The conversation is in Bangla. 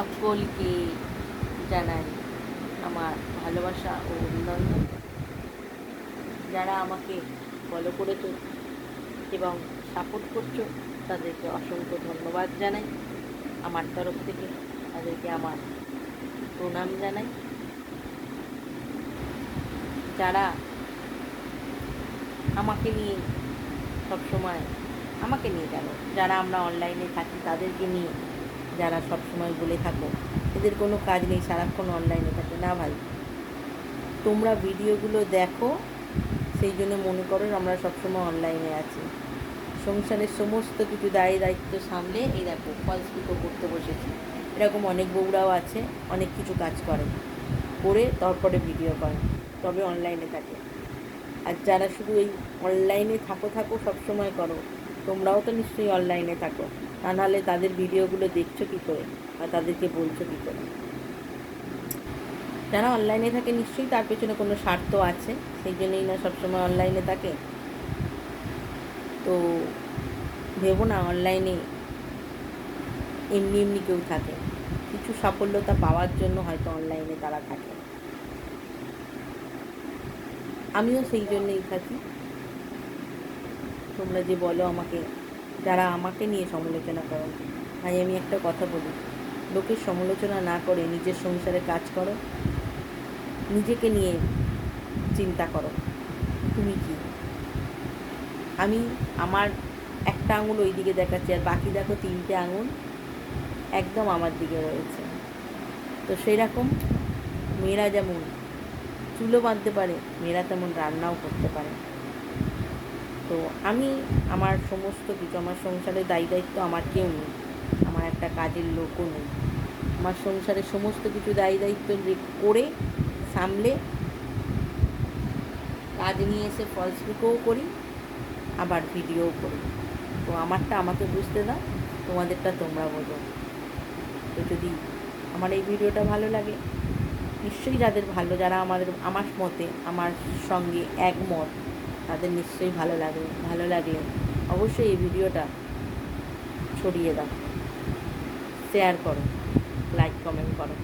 সকলকে জানাই আমার ভালোবাসা ও অভিনন্দন। যারা আমাকে ফলো করেছ এবং সাপোর্ট করছ, তাদেরকে অসংখ্য ধন্যবাদ জানাই। আমার তরফ থেকে তাদেরকে আমার প্রণাম জানাই। যারা আমাকে নিয়ে সবসময় আমাকে নিয়ে কেন? যারা আমরা অনলাইনে থাকি, তাদেরকে নিয়ে যারা সবসময় বলে থাকো, এদের কোনো কাজ নেই, সারাক্ষণ অনলাইনে থাকে। না ভাই, তোমরা ভিডিওগুলো দেখো, সেই জন্য মনে করো আমরা সবসময় অনলাইনে আছি। সংসারের সমস্ত কিছু দায় দায়িত্ব সামলে, এই দেখো ফলস পিকো করতে বসেছি। এরকম অনেক বউরাও আছে, অনেক কিছু কাজ করে করে তারপরে ভিডিও করে, তবে অনলাইনে থাকে। আর যারা শুধু এই অনলাইনে থাকো থাকো সবসময় করো তোমরাও তো নিশ্চয়ই অনলাইনে থাকো। তা নাহলে তাদের ভিডিওগুলো দেখছ কী করে? বা তাদেরকে বলছো কী করে? যারা অনলাইনে থাকে নিশ্চয়ই তার পেছনে কোনো স্বার্থ আছে। সেই জন্যই না সবসময় অনলাইনে থাকে। তো ভেবো না অনলাইনে এমনি এমনি কেউ থাকে। কিছু সাফল্যতা পাওয়ার জন্য হয়তো অনলাইনে তারা থাকে। আমিও সেই জন্যই থাকি। তোমরা যে বলো আমাকে, যারা আমাকে নিয়ে সমালোচনা করো। তাই আমি একটা কথা বলি লোকের সমালোচনা না করে নিজের সংসারে কাজ করো, নিজেকে নিয়ে চিন্তা করো। তুমি কি? আমি আমার একটা আঙুল ওই দিকে দেখাচ্ছি আর বাকি দেখো তিনটে আঙুল একদম আমার দিকে রয়েছে। তো সেই রকম মেয়েরা যেমন চুলো বাঁধতে পারে, মেয়েরা তেমন রান্নাও করতে পারে। তো আমি আমার সমস্ত কিছু, আমার সংসারের দায়ী দায়িত্ব আমার কেউ নেই। আমার একটা কাজের লোকও নেই। আমার সংসারের সমস্ত কিছু দায়ী দায়িত্ব করে সামলে কাজ নিয়ে এসে ফলস পিকও করি, আবার ভিডিওও করি। তো আমারটা আমাকে বুঝতে দাও, তোমাদেরটা তোমরা বোঝো। তো যদি আমার এই ভিডিওটা ভালো লাগে, নিশ্চয়ই যাদের ভালো, যারা আমাদের, আমার মতে, আমার সঙ্গে একমত তাদের নিশ্চয়ই ভালো লাগে, ভালো লাগলে অবশ্যই এই ভিডিওটা ছড়িয়ে দাও। শেয়ার করো লাইক কমেন্ট করো।